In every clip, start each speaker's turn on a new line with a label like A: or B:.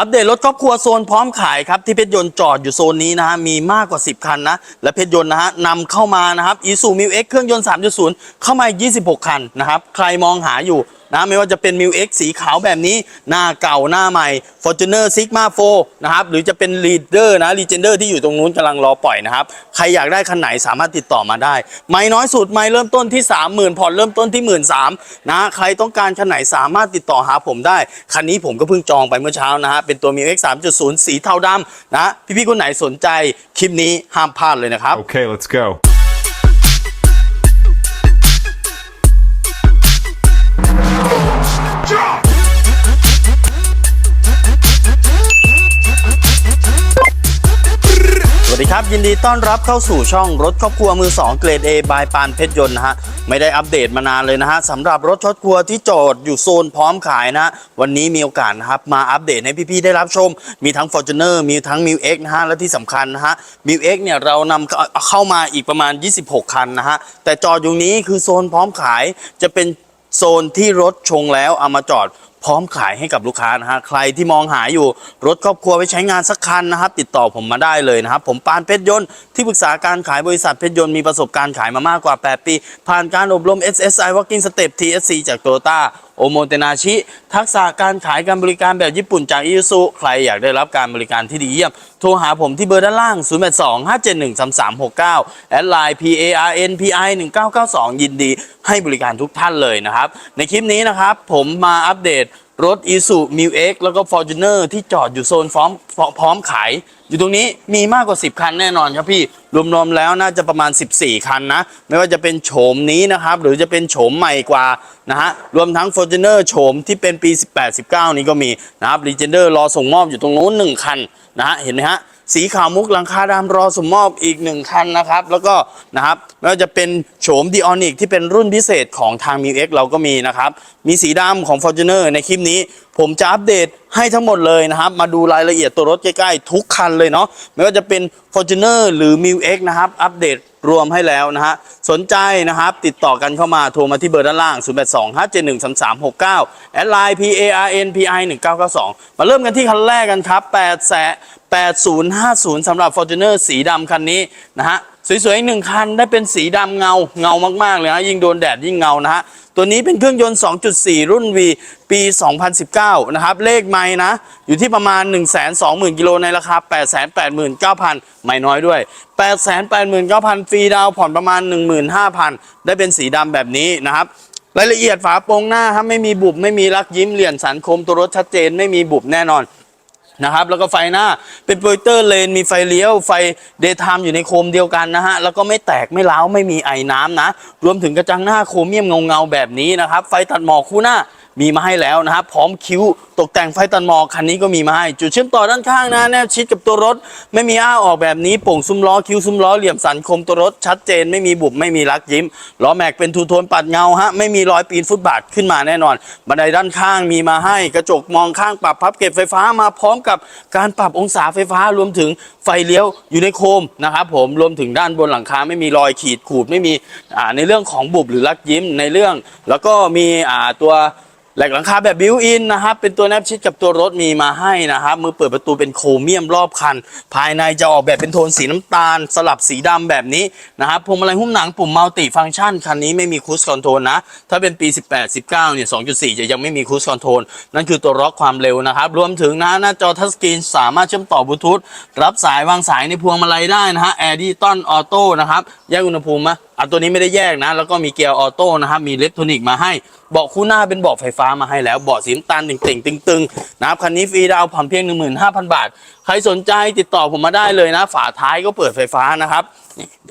A: อัปเดตรถครอบครัวโซนพร้อมขายครับที่เพชรยนต์จอดอยู่โซนนี้นะฮะมีมากกว่า 10 คันนะและเพชรยนต์นะฮะนำเข้ามานะครับอีซูมิวเอ็กเครื่องยนต์ 3.0 เข้ามาอีก26 คันนะครับใครมองหาอยู่นะไม่ว่าจะเป็นมิวเอ็กสีขาวแบบนี้ หน้าเก่าหน้าใหม่ Fortuner Sigma 4นะครับ หรือจะเป็น Leader นะ Legender ที่อยู่ตรงนู้นกำลังรอปล่อยนะครับ ใครอยากได้คันไหนสามารถติดต่อมาได้ ไม่น้อยสุดไม่เริ่มต้นที่ 30,000ผ่อนเริ่มต้นที่ 1 3ื่นนะใครต้องการคันไหนสามารถติดต่อหาผมได้ คันนี้ผมก็เพิ่งจองไปเมื่อเช้านะฮะเป็นตัว m i x 3.0 สีเทาดำนะพี่ๆคนไหนสนใจคลิปนี้ห้ามพลาดเลยนะครับ
B: Okay, let's go.
A: ครับ ยินดีต้อนรับเข้าสู่ช่องรถครอบครัวมือ 2 เกรด A บายปานเพชรยนต์นะฮะ ไม่ได้อัปเดตมานานเลยนะฮะสำหรับรถครอบครัวที่จอดอยู่โซนพร้อมขายนะ วันนี้มีโอกาสนะครับ มาอัปเดตให้พี่ ๆ ได้รับชม มีทั้ง Fortuner มีทั้ง m i l X นะฮะ และที่สำคัญนะฮะ m i l X เนี่ยเรานำเข้าเข้ามาอีกประมาณ 26 คันนะฮะ แต่จอดอยู่นี้คือโซนพร้อมขายจะเป็นโซนที่รถชงแล้วเอามาจอดพร้อมขายให้กับลูกค้านะฮะใครที่มองหาอยู่รถครอบครัวไปใช้งานสักคันนะครับ ติดต่อผมมาได้เลยนะครับ ผมปานเพชรยนต์ที่ปรึกษาการขายบริษัทเพชรยนต์มีประสบการณ์ขายมามากกว่า 8 ปี ผ่านการอบรม SSI Working Step TSC จากโตโยต้าโอโมเตนาชิ ทักษะการขายการบริการแบบญี่ปุ่นจากอิซุใครอยากได้รับการบริการที่ดีเยี่ยม โทรหาผมที่เบอร์ด้านล่าง 0 8 2 5 7 1 3 3 6 9 แอดไลน์ P A R N P I 1992 ยินดี ให้บริการทุกท่านเลยนะครับ ในคลิปนี้นะครับ ผมมาอัปเดตรถอีสุมิวเอ็กแล้วก็ฟอร์จูเนอร์ที่จอดอยู่โซนพร้อมพร้อมขาย อยู่ตรงนี้มีมากกว่า 10 คันแน่นอนครับพี่ รวมๆแล้วน่าจะประมาณ 14 คันนะ ไม่ว่าจะเป็นโฉมนี้นะครับ หรือจะเป็นโฉมใหม่กว่านะฮะ รวมทั้ง Fortuner โฉมที่เป็นปี 18-19 นี้ก็มีนะครับ Legender รอส่งมอบอยู่ตรงนู้น1คันนะฮะเห็นไหมฮะ สีขาวมุกหลังคาดำรอสมมอบอีกหนึ่งคันนะครับ แล้วก็นะครับไม่ว่าจะเป็นโฉม d ีออนิกที่เป็นรุ่นพิเศษของทาง m ิ X เอ็กเราก็มีนะครับ มีสีดำของ Fortuner ในคลิปนี้ ผมจะอัปเดตให้ทั้งหมดเลยนะครับ มาดูรายละเอียดตัวรถใกล้ๆ ทุกคันเลยเนาะไม่ว่าจะเป็น Fortuner หรือ m ิ X นะครับ อัปเดตรวมให้แล้วนะฮะสนใจนะครับ ติดต่อกันเข้ามาโทรมาที่เบอร์ด้านล่าง 0 8 2 5 7 1 3 3 6 9แอดไลน์ P A R N P I 1992 มาเริ่มกันที่คันแรกกันครับ8แส 8050สำหรับ Fortuner สีดำคันนี้นะฮะสวยๆอีกหนึ่งคันได้เป็นสีดำเงาเงามากๆเลยนะยิ่งโดนแดดยิ่งเงานะฮะตัวนี้เป็นเครื่องยนต์ 2.4 รุ่น V ปี 2019 นะครับ เลขไม่นะ อยู่ที่ประมาณ 120,000 กิโลในราคา 889,000 ไม่น้อยด้วย 889,000 ฟรีดาวผ่อนประมาณ 15,000 ได้เป็นสีดำแบบนี้นะครับรายละเอียดฝาโปรงหน้าครับไม่มีบุบ ไม่มีรักยิ้มเหลี่ยนสันคมตัวรถชัดเจนไม่มีบุบแน่นอน นะครับ แล้วก็ไฟหน้าเป็นโปรเจคเตอร์เลนมีไฟเลี้ยวไฟเดย์ไทม์อยู่ในโคมเดียวกันนะฮะ แล้วก็ไม่แตกไม่ร้าวไม่มีไอน้ำนะ รวมถึงกระจังหน้าโครเมียมเงาๆแบบนี้นะครับ ไฟตัดหมอกคู่หน้า มีมาให้แล้วนะครับ พร้อมคิ้วตกแต่งไฟตัดหมอกคันนี้ก็มีมาให้ จุดเชื่อมต่อด้านข้างนะแนบชิดกับตัวรถ ไม่มีอ้าออกแบบนี้โป่งซุ้มล้อคิ้วซุ้มล้อเหลี่ยมสันคมตัวรถ ชัดเจนไม่มีบุบไม่มีรักยิ้มล้อแม็กเป็นทูโทนปัดเงาฮะไม่มีรอยปีนฟุตบาทขึ้นมาแน่นอนบันไดด้านข้างมีมาให้กระจกมองข้างปรับพับเก็บไฟฟ้ามาพร้อมกับการปรับองศาไฟฟ้ารวมถึงไฟเลี้ยวอยู่ในโคมนะครับผมรวมถึงด้านบนหลังคาไม่มีรอยขีดขูดไม่มีในเรื่องของบุบหรือรักยิ้มในเรื่อง แล้วก็มีตัว แหลกหลังคาแบบบิวอินนะครับเป็นตัวแนบชิดกับตัวรถมีมาให้นะครับมือเปิดประตูเป็นโครเมียมรอบคัน ภายในจะออกแบบเป็นโทนสีน้ำตาล สลับสีดำแบบนี้นะครับพวงมาลัยหุ้มหนังปุ่มมัลติฟังก์ชันคันนี้ไม่มีคูสคอนโทรลนะ ถ้าเป็นปี 18 19เนี่ย2.4 จะยังไม่มีคูสคอนโทรลนั่นคือตัวล็อกความเร็วนะครับรวมถึงนะหน้าจอทัชสกรีนสามารถเชื่อมต่อบลูทูธรับสายวางสายในพวงมาลัยได้นะฮะแอร์ดิตอนออโต้นะครับแยกอุณหภูมิมะอะตัวนี้ไม่ได้แยกนะ แล้วก็มีเกียร์ออโต้นะครับ มีอิเล็กทรอนิกส์มาให้ เบาะคู่หน้าเป็นเบาะไฟฟ้ามาให้แล้ว เบาะสีน้ำตาลติ่งๆตึงๆนะครับ คันนี้ฟรีดาวผ่อนเพียง 15,000 บาท ใครสนใจติดต่อผมมาได้เลยนะ ฝาท้ายก็เปิดไฟฟ้านะครับ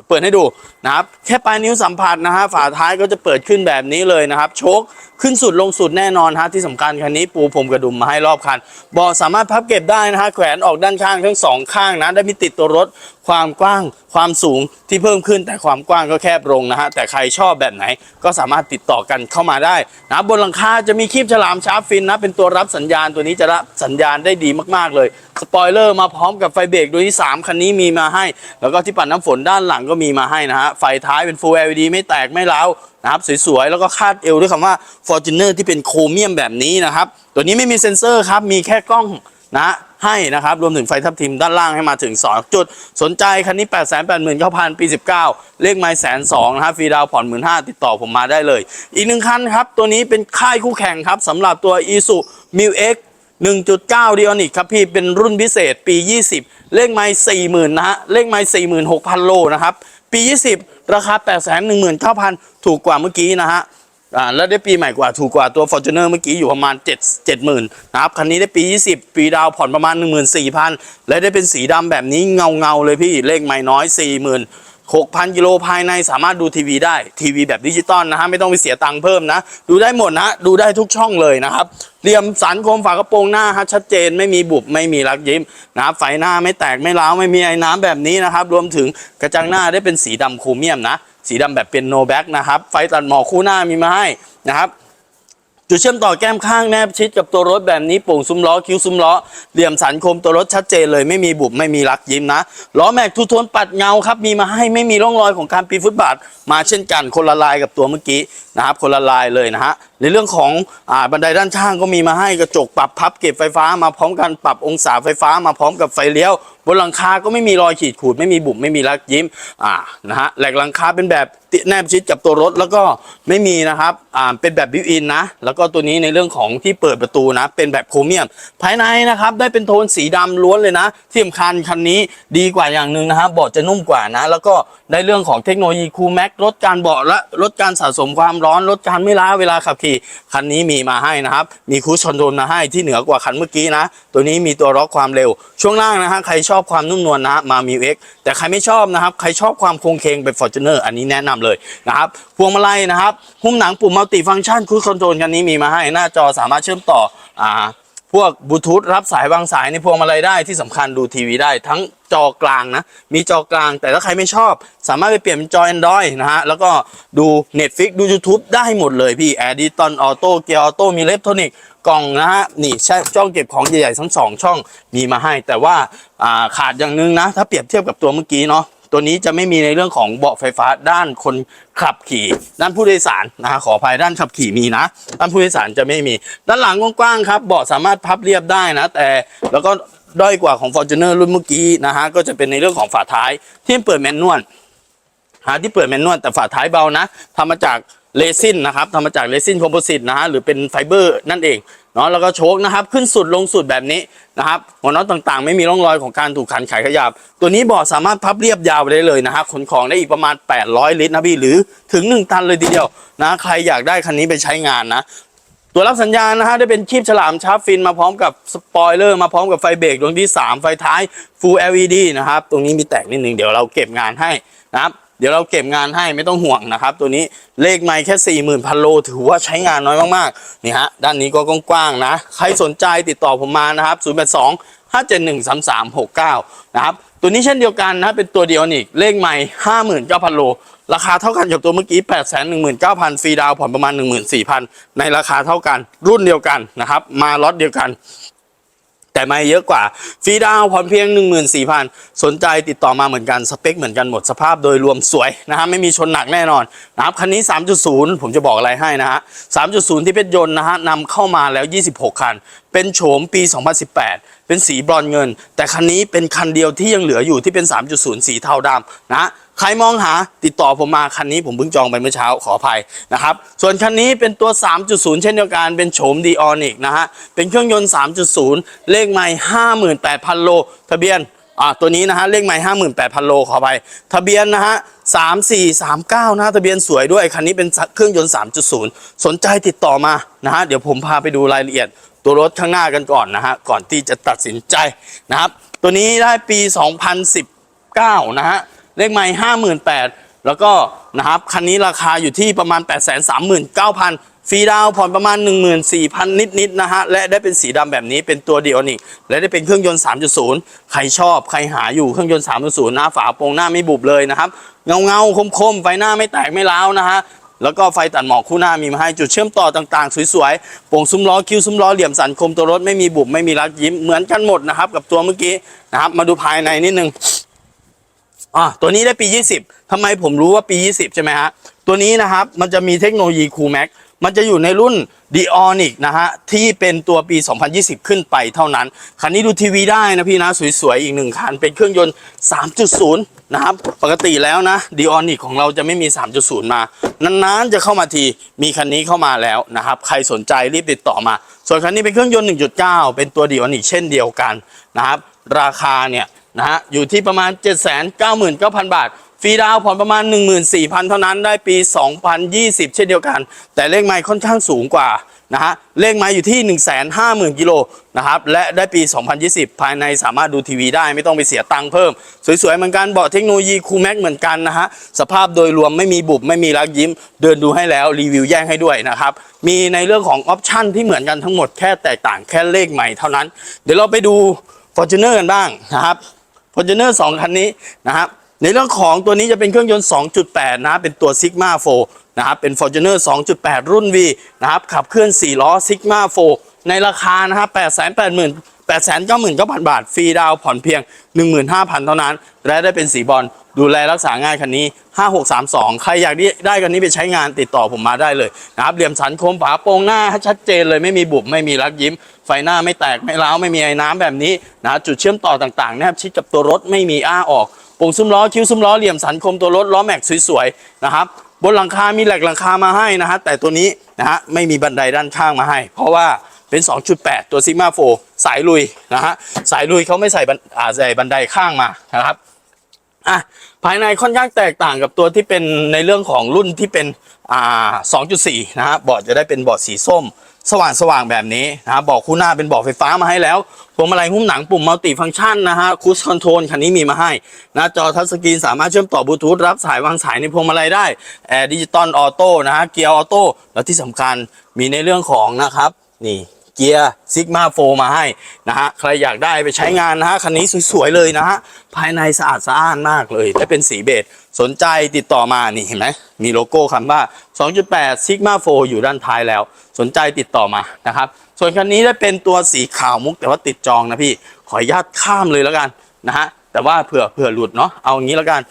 A: เปิดให้ดูนะครับ แค่ปลายนิ้วสัมผัสนะฮะฝาท้ายก็จะเปิดขึ้นแบบนี้เลยนะครับ โชคขึ้นสุดลงสุดแน่นอนฮะที่สำคัญคันนี้ปูพรมกระดุมมาให้รอบคันเบาะสามารถพับเก็บได้นะฮะแขวนออกด้านข้างทั้งสองข้างนะได้มีติดตัวรถความกว้างความสูงที่เพิ่มขึ้นแต่ความกว้างก็แคบลงนะฮะแต่ใครชอบแบบไหนก็สามารถติดต่อกันเข้ามาได้นะบนหลังคาจะมีคีบฉลามชาร์ปฟินนะเป็นตัวรับสัญญาณตัวนี้จะรับสัญญาณได้ดีมากๆเลยสปอยเลอร์มาพร้อมกับไฟเบรกโดยที่ 3 คันนี้มีมาให้ แล้วก็ที่ปัดน้ำฝนด้านหลังก็มีมาให้นะฮะ ไฟท้ายเป็น Full LED ไม่แตกไม่ร้าวนะครับสวยๆ แล้วก็คาดเอวด้วยคำว่า Fortuner ที่เป็นโครเมียมแบบนี้นะครับ ตัวนี้ไม่มีเซ็นเซอร์ครับ มีแค่กล้องนะให้นะครับรวมถึงไฟทับทิมด้านล่างให้มาถึง 2 จุด สนใจคันนี้ 8 8 9 0 0 0 ปี 19 เลขไม้แสนสองนะฮะฟรีดาวผ่อนหมื่นห้าติดต่อผมมาได้เลย อีกหนึ่งคันครับ ตัวนี้เป็นค่ายคู่แข่งครับสำหรับตัว i s u m i x 1.9 d i o n i c ครับพี่เป็นรุ่นพิเศษปี 20 เลขไม้40,000 นะฮะ เลขไม้46,000 โลนะครับ ปี 20 ราคา 819,000 ถูกกว่าเมื่อกี้นะฮะอ่าแล้วได้ปีใหม่กว่าถูกกว่าตัว Fortuner เมื่อกี้อยู่ประมาณ 7 70,000นะครับ คันนี้ได้ปี 20 ปีดาวผ่อนประมาณ 14,000 และได้เป็นสีดำแบบนี้เงาเงาเลยพี่เลขไม่น้อย 40,000 6,000กิโลภายในสามารถดูทีวีได้ทีวีแบบดิจิตอลนะฮะไม่ต้องไปเสียตังค์เพิ่มนะ ดูได้หมดนะดูได้ทุกช่องเลยนะครับเหลี่ยมสันคมฝากระโปรงหน้าฮะชัดเจนไม่มีบุบไม่มีรักยิ้มนะครับไฟหน้าไม่แตกไม่ร้าวไม่มีไอ้น้ำแบบนี้นะครับรวมถึงกระจังหน้าได้เป็นสีดำโครเมียมนะ สีดำแบบเป็นโนแบ็กนะครับไฟตัดหมอกคู่หน้ามีมาให้นะครับ จุดเชื่อมต่อแก้มข้างแนบชิดกับตัวรถแบบนี้โป่งซุ้มล้อคิ้วซุ้มล้อเหลี่ยมสันคมตัวรถชัดเจนเลยไม่มีบุบไม่มีรักยิ้มนะล้อแม็กทุทนปัดเงาครับมีมาให้ไม่มีร่องรอยของการปีนฟุตบาทมาเช่นกันคนละลายกับตัวเมื่อกี้ นะครับคนละลายเลยนะฮะในเรื่องของอ่าบันไดด้านข้างก็มีมาให้กระจกปรับพับเก็บไฟฟ้ามาพร้อมกันปรับองศาไฟฟ้ามาพร้อมกับไฟเลี้ยว บนหลังคาก็ไม่มีรอยขีดขูดไม่มีบุบไม่มีรักยิ้มอ่านะฮะแหลกหลังคาเป็นแบบติแนบชิดกับตัวรถแล้วก็ไม่มีนะครับอ่าเป็นแบบบิวอินนะแล้วก็ตัวนี้ในเรื่องของที่เปิดประตูนะเป็นแบบโครเมียม ภายในนะครับได้เป็นโทนสีดำล้วนเลยนะที่สำคัญคันนี้ดีกว่าอย่างหนึ่งนะฮะเบาะจะนุ่มกว่านะ แล้วก็ได้เรื่องของเทคโนโลยีคูลแม็กลดการเบาะและลดการสะสมความร้อน ลดการไม่ล้าเวลาขับขี่ คันนี้มีมาให้นะครับ มีคูชคอนโทรลมาให้ที่เหนือกว่าคันเมื่อกี้นะ ตัวนี้มีตัวล็อกความเร็ว ช่วงล่างนะฮะใครชอบความนุ่มนวลนะมามิวเอ็กแต่ใครไม่ชอบนะครับ ใครชอบความคงเคงแบบฟอร์จูเนอร์อันนี้แนะนำเลยนะครับพวงมาลัยนะครับหุ้มหนังปุ่มมัลติฟังก์ชันคูชคอนโทรลคันนี้มีมาให้หน้าจอสามารถเชื่อมต่ออ่า พวกบลูทูธรับสายวางสายในพวงมาลัยได้ที่สำคัญดูทีวีได้ทั้งจอกลางนะ มีจอกลางแต่ถ้าใครไม่ชอบ สามารถไปเปลี่ยนเป็นจอ Android นะฮะ แล้วก็ดู Netflix ดู YouTube ได้หมดเลยพี่ a d i t o n Auto เกียร์ออโต้มีเล็บโทนิกกล่องนะฮะ นี่ใช่ช่องเก็บของใหญ่ๆทั้งสองช่องมีมาให้ แต่ว่าาขาดอย่างหนึงนะ ถ้าเปรียบเทียบกับตัวเมื่อกี้เนาะ ตัวนี้จะไม่มีในเรื่องของเบาะไฟฟ้าด้านคนขับขี่ ด้านผู้โดยสารนะขออภัยด้านขับขี่มีนะ ด้านผู้โดยสารจะไม่มี ด้านหลังกว้างๆครับเบาะสามารถพับเรียบได้นะ แต่แล้วก็ด้อยกว่าของ Fortuner รุ่นเมื่อกี้นะฮะก็จะเป็นในเรื่องของฝาท้ายที่เปิดแมนนวลหาที่เปิดแมนนวลแต่ฝาท้ายเบานะทำมาจากเรซินนะครับทำมาจากเรซินคอมโพสิตนะฮะหรือเป็นไฟเบอร์นั่นเอง เนาะแล้วก็โชคนะครับขึ้นสุดลงสุดแบบนี้นะครับหัวน็อตต่างๆ ไม่มีร่องรอยของการถูกขันไขขยับ ตัวนี้บาะสามารถพับเรียบยาวไปได้เลยนะฮะขนของได้อีกประมาณ 800 ลิตรนะพี่หรือถึง 1 ตันเลยทีเดียวนะใครอยากได้คันนี้ไปใช้งานนะตัวรับสัญญาณนะฮะได้เป็นคีบฉลามชาร์ปฟินมาพร้อมกับสปอยเลอร์มาพร้อมกับไฟเบรกดวงที่ 3 ไฟท้าย Full LED นะครับตรงนี้มีแตกนิดนึงเดี๋ยวเราเก็บงานให้นะครับ เดี๋ยวเราเก็บงานให้ไม่ต้องห่วงนะครับ ตัวนี้เลขไม่แค่40,000พันโลถือว่าใช้งานน้อยมากๆนี่ฮะด้านนี้ก็กว้างๆนะ ใครสนใจติดต่อผมมานะครับ 082 571 3369 นะครับ ตัวนี้เช่นเดียวกันนะเป็นตัวเดียวนี่เลขใหม่ 59,000 โล ราคาเท่ากันกับตัวเมื่อกี้ 819,000 ฟรีดาวผ่อนประมาณ 14,000 ในราคาเท่ากันรุ่นเดียวกันนะครับ มาล็อตเดียวกัน แต่ไม่เยอะกว่าฟรีดาวน์ผ่อนเพียง 14,000 สนใจติดต่อมาเหมือนกัน สเปคเหมือนกันหมดสภาพโดยรวมสวยนะฮะไม่มีชนหนักแน่นอนนะครับคันนี้ 3.0 ผมจะบอกอะไรให้นะฮะ 3.0 ที่เพชรยนต์นะฮะนำเข้ามาแล้ว 26 คัน เป็นโฉมปี 2018 เป็นสีบรอนเงิน แต่คันนี้เป็นคันเดียวที่ยังเหลืออยู่ที่เป็น 3.0 สีเทาดำนะ ใครมองหาติดต่อผมมาคันนี้ผมเพิ่งจองไปเมื่อเช้าขออภัยนะครับ ส่วนคันนี้เป็นตัว 3.0 เช่นเดียวกันเป็นโฉมดีออนิกนะฮะ เป็นเครื่องยนต์ 3.0 เลขไม่ 58,000 โล ทะเบียนอ่าตัวนี้นะฮะเลขไม่ 58,000 โลขอไปทะเบียนนะฮะ 3439 นะทะเบียนสวยด้วย คันนี้เป็นเครื่องยนต์ 3.0 สนใจติดต่อมานะฮะเดี๋ยวผมพาไปดูรายละเอียด ตัวรถข้างหน้ากันก่อนนะฮะก่อนที่จะตัดสินใจนะครับตัวนี้ได้ปี 2019 นะฮะ เลขไม่ห้าหมื่นแปดแล้วก็นะครับคันนี้ราคาอยู่ที่ประมาณ 8 3 9 0 0 0ฟรีดาวผ่อนประมาณ 14,000 นิดๆนะฮะและได้เป็นสีดำแบบนี้เป็นตัวเดียวนี่และได้เป็นเครื่องยนต์ 3.0 ใครชอบใครหาอยู่เครื่องยนต์ 3.0 หน้าฝาโปรงหน้าไม่บุบเลยนะครับ เงาเงาคมคมๆไฟหน้าไม่แตกไม่ร้าวนะฮะแล้วก็ไฟตัดหมอกคู่หน้ามีมาให้จุดเชื่อมต่อต่างๆ สวยๆโป่งซุ้มล้อคิ้วซุ้มล้อเหลี่ยมสันคมตัวรถไม่มีบุบไม่มีรักยิ้มเหมือนกันหมดนะครับกับตัวเมื่อกี้นะครับมาดูภายในนิดนึง อ่าตัวนี้ได้ปี 20ทำไมผมรู้ว่าปี 20 ใช่ไหมฮะ ตัวนี้นะครับมันจะมีเทคโนโลยี Cool Max มันจะอยู่ในรุ่น d ีออนิกนะฮะ ที่เป็นตัวปี 2020 ขึ้นไปเท่านั้น คันนี้ดูทีวีได้นะพี่นะ สวยๆ อีกหนึ่งคัน เป็นเครื่องยนต์ 3.0 นะครับ ปกติแล้วนะ d ีออนิกของเราจะไม่มี 3.0 มา นานๆ จะเข้ามาที มีคันนี้เข้ามาแล้วนะครับ ใครสนใจรีบติดต่อมา ส่วนคันนี้เป็นเครื่องยนต์ 1.9 เป็นตัว d ีออนิกเช่นเดียวกันนะครับ ราคาเนี่ย นะฮะอยู่ที่ประมาณ 799,000 บาท ฟรีดาวน์ผ่อนประมาณ 14,000 เท่านั้นได้ปี 2020 เช่นเดียวกัน แต่เลขไมล์ค่อนข้างสูงกว่านะฮะเลขไมล์อยู่ที่ 150,000 กิโลนะครับและได้ปี 2020 ภายในสามารถดูทีวีได้ไม่ต้องไปเสียตังค์เพิ่ม สวยๆ เหมือนกันเบาะเทคโนโลยีคูแม็กเหมือนกันนะฮะสภาพโดยรวมไม่มีบุบไม่มีรักยิ้ม เดินดูให้แล้วรีวิวแย่งให้ด้วยนะครับมีในเรื่องของออปชั่นที่เหมือนกันทั้งหมดแค่แตกต่างแค่เลขใหม่เท่านั้น เดี๋ยวเราไปดู Fortuner กันบ้างนะครับ Fortuner 2 คันนี้นะครับในเรื่องของตัวนี้จะเป็นเครื่องยนต์ 2.8 นะเป็นตัว Sigma 4นะครับเป็น Fortuner 2.8 รุ่น V นะครับขับเคลื่อน 4 ล้อ Sigma 4ในราคานะครับ 880,000 899,000 บาท ฟรีดาวผ่อนเพียง 15,000 เท่านั้น และได้เป็นสีบอลดูแลรักษาง่ายคันนี้ 5632 ใครอยากได้ไดคันนี้ไปใช้งานติดต่อผมมาได้เลยนะครับเหลี่ยมสันคมฝาโปรงหน้าชัดเจนเลยไม่มีบุบไม่มีรักยิ้ม ไฟหน้าไม่แตกไม่ร้าวไม่มีไอ้น้ำแบบนี้นะจุดเชื่อมต่อต่างๆนะครับชิดกับตัวรถไม่มีอ้าออกโป่งซุ้มล้อคิ้วซุ้มล้อเหลี่ยมสันคมตัวรถล้อแม็กสวยๆนะครับบนหลังคา มีแหลกหลังคามาให้นะฮะแต่ตัวนี้นะฮะไม่มีบันไดด้านข้างมาให้ เพราะว่าเป็น 2.8 ตัวซิกมาโฟ สายลุยนะฮะสายลุยเขาไม่ใส่บันอ่าใส่บันไดข้างมานะครับอะภายในค่อนข้างแตกต่างกับตัวที่เป็นในเรื่องของรุ่นที่เป็นอ่า2.4 นะฮะเบาะจะได้เป็นเบาะสีส้ม สว่างสว่างๆแบบนี้นะฮะเบาะคู่หน้าเป็นเบาะไฟฟ้ามาให้แล้วพวงมาลัยหุ้มหนังปุ่มมัลติฟังก์ชันนะฮะคูสคอนโทรลคันนี้มีมาให้ หน้าจอทัชสกรีนสามารถเชื่อมต่อบลูทูธรับสายวางสายในพวงมาลัยได้แอร์ดิจิตอลออโต้นะฮะเกียร์ออโต้แล้วที่สำคัญมีในเรื่องของนะครับนี่ เกียร์ซิกมาโฟมาให้นะฮะใครอยากได้ไปใช้งานนะฮะคันนี้สวยๆเลยนะฮะภายในสะอาดสะอ้านมากเลยและเป็นสีเบจสนใจติดต่อมานี่เห็นไหมมีโลโก้คำว่า 2.8 Sigma 4 อยู่ด้านท้ายแล้ว สนใจติดต่อมานะครับ ส่วนคันนี้ได้เป็นตัวสีขาวมุกแต่ว่าติดจองนะพี่ ขออนุญาตข้ามเลยแล้วกันนะฮะแต่ว่าเผื่อเผื่อหลุดเนาะเอางี้แล้วกัน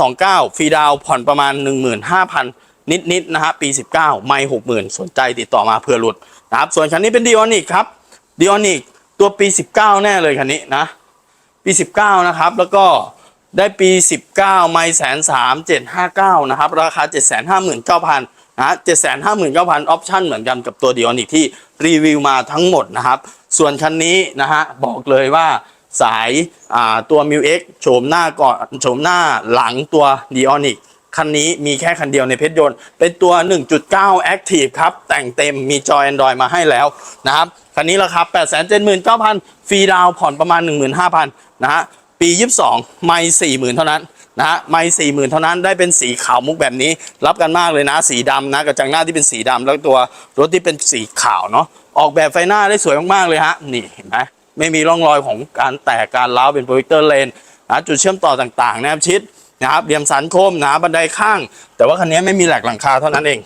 A: 929 ฟรีดาวผ่อนประมาณ 15,000 นิดๆนะฮะปี 19 ไม่ 60,000 สนใจติดต่อมาเผื่อหลุด นะครับส่วนคันนี้เป็น d ีออนิกครับ d ีออนิกตัวปี 19 แน่เลยคันนี้นะปี 19 นะครับ แล้วก็ได้ปี 19 ไม่แสนสามเจ็ดห้าเก้านะครับ ราคา 7 5 9 0 0 0นะเจ็ดแสนห้าหมื่นเก้าพันออปชั่นเหมือนกันกับตัว d ีออนิกที่รีวิวมาทั้งหมดนะครับ ส่วนคันนี้นะฮะบอกเลยว่าสายตัว m ิว X โฉมหน้าก่อนโฉมหน้าหลังตัว d ีออนิก คันนี้มีแค่คันเดียวในเพชรยนต์ เป็นตัว 1.9 Active ครับ แต่งเต็มมีจอ Android มาให้แล้วนะครับ คันนี้ราคา 879,000 ฟรีดาวน์ผ่อนประมาณ 15,000 นะฮะ ปี 22 ไม่ 40,000 เท่านั้นนะฮะไม่40,000เท่านั้นได้เป็นสีขาวมุกแบบนี้ รับกันมากเลยนะ สีดำนะกระจังหน้าที่เป็นสีดำแล้วตัวรถที่เป็นสีขาวเนาะออกแบบไฟหน้าได้สวยมากๆเลยฮะนี่เห็นไหมไม่มีร่องรอยของการแตกการร้าวเป็นโปรเจคเตอร์เลนนะจุดเชื่อมต่อต่างๆนะครับชิด นะครับเหลี่ยมสันคมนะบันไดข้าง แต่ว่าคันนี้ไม่มีแหลกหลังคาเท่านั้นเอง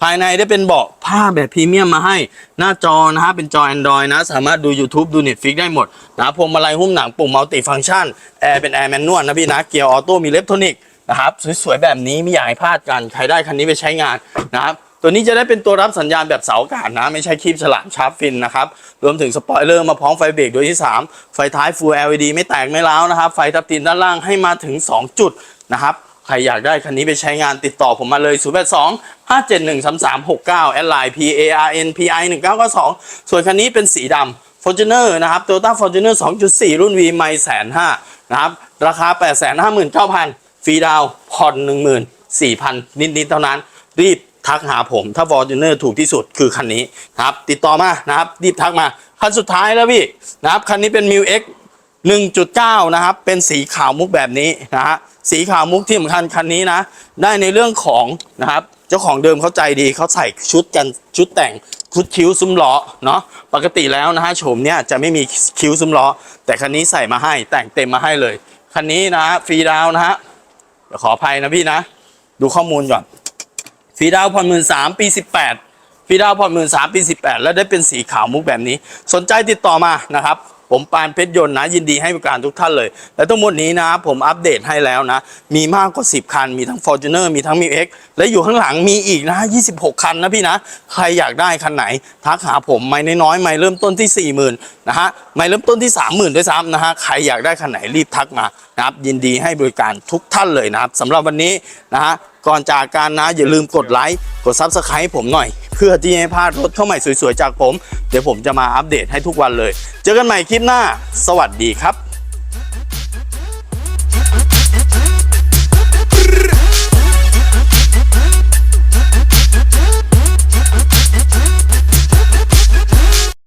A: ภายในได้เป็นเบาะผ้าแบบพรีเมียมมาให้ หน้าจอนะฮะเป็นจอ Android นะ สามารถดู YouTube ดู Netflix ได้หมดนะพวงมาลัยหุ้มหนังปุ่มมัลติฟังก์ชันแอร์เป็นแอร์แมนนวลนะพี่นะเกียร์ออโต้มีเลฟโทนิกนะครับสวยๆแบบนี้ไม่อยากให้พลาดกันใครได้คันนี้ไปใช้งานนะครับ ตัวนี้จะได้เป็นตัวรับสัญญาณแบบเสาอากาศนะ ไม่ใช่คีบฉลามชาร์ปฟินนะครับ รวมถึงสปอยเลอร์มาพร้อมไฟเบรกโดยที่ 3 ไฟท้าย Full LED ไม่แตกไม่ร้าวนะครับ ไฟทับทินด้านล่างให้มาถึง 2 จุดนะครับใครอยากได้คันนี้ไปใช้งานติดต่อผมมาเลย 0 8 2 5 7 1 3 3 6 9แอดไลน์ P A R N P I 1 9 9 2 ส่วนคันนี้เป็นสีดำ Fortuner นะครับ Toyota Fortuner 2.4 รุ่น V ไม่แสนห้านะครับ ราคา 8 5 9 0 0 0 ฟรีดาวน์ผ่อน 14,000 นิด ๆ เท่านั้น รีบ ทักหาผมถ้า Fortuner ถูกที่สุดคือคันนี้นะครับติดต่อมานะครับรีบทักมา คันสุดท้ายแล้วพี่นะครับคันนี้เป็น m ิว X 1.9 นะครับ เป็นสีขาวมุกแบบนี้นะฮะสีขาวมุกที่สำคัญคันนี้นะ ได้ในเรื่องของนะครับ เจ้าของเดิมเขาใจดีเขาใส่ชุดกันชุดแต่งชุดคิ้วซุ้มล้อเนาะปกติแล้วนะฮะโฉมเนี่ยจะไม่มีคิ้วซุ้มล้อ แต่คันนี้ใส่มาให้แต่งเต็มมาให้เลยคันนี้นะฮะฟรีดาวนะฮะขออภัยนะพี่นะ ดูข้อมูลก่อน ฟรีดาวผ่อนหมื่นสามปีสิบแปดฟรีดาวผ่อนหมื่นสามปีสิบแปดแล้วได้เป็นสีขาวมุกแบบนี้ สนใจติดต่อมานะครับ ผมปานเพชรยนต์นะ ยินดีให้บริการทุกท่านเลย และทั้งหมดนี้นะ ผมอัปเดตให้แล้วนะ มีมากกว่า 10 คัน มีทั้ง Fortuner มีทั้ง m ิ X และอยู่ข้างหลังมีอีกนะ 26 คันนะพี่นะ ใครอยากได้คันไหน ทักหาผมไม่น้อยๆไม่เริ่มต้นที่ 40,000นะฮะไม่เริ่มต้นที่ 30,000ด้วยซ้ำนะฮะใครอยากได้คันไหนรีบทักมานะครับยินดีให้บริการทุกท่านเลยนะครับสำหรับวันนี้นะฮะ ก่อนจากการนะอย่าลืมกดไลค์กดซับสไครต์ให้ผมหน่อย เพื่อที่ให้พลาดรถเข้าใหม่สวยๆจากผม เดี๋ยวผมจะมาอัปเดตให้ทุกวันเลย เจอกันใหม่คลิปหน้า สวัสดีครับ